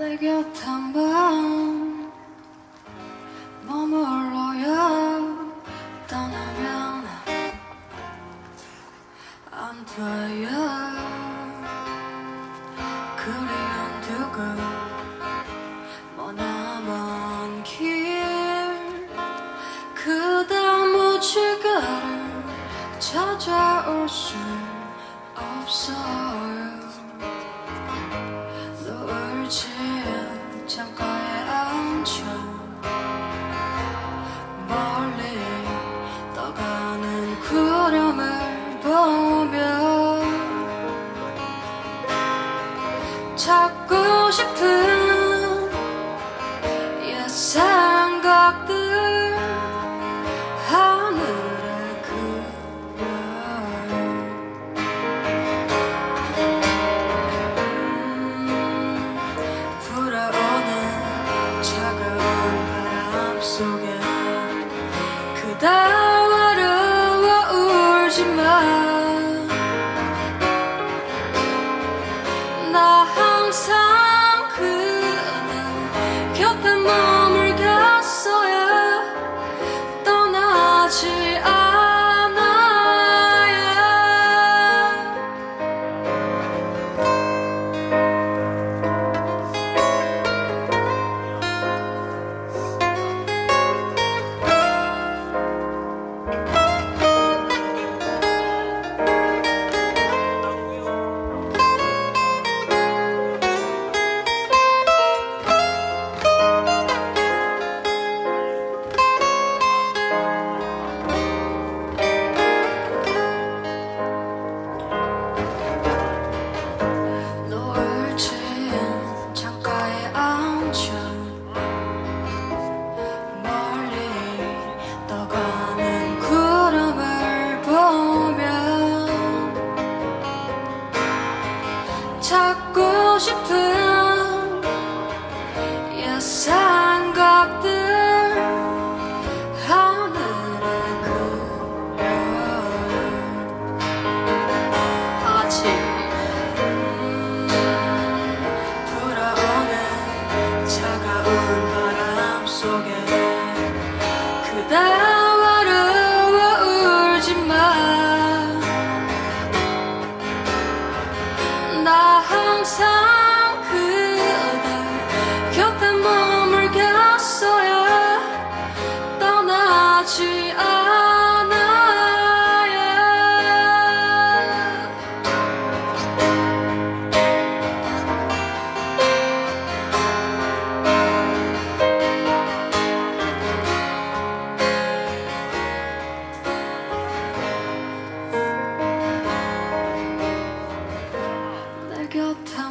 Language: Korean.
내 곁 한번 머물러요. 떠나면 안 돼요. 그리 안 두고 머나 먼 길. 그다음 무지개를 찾아올 수 없어요 찾고 싶은 옛 생각들 하늘에 그려요 음, 불어오는 차가운 바람 속에 그대와를 울지마. 항상 그대 곁에 머물겠어요 떠나지 않아 got time.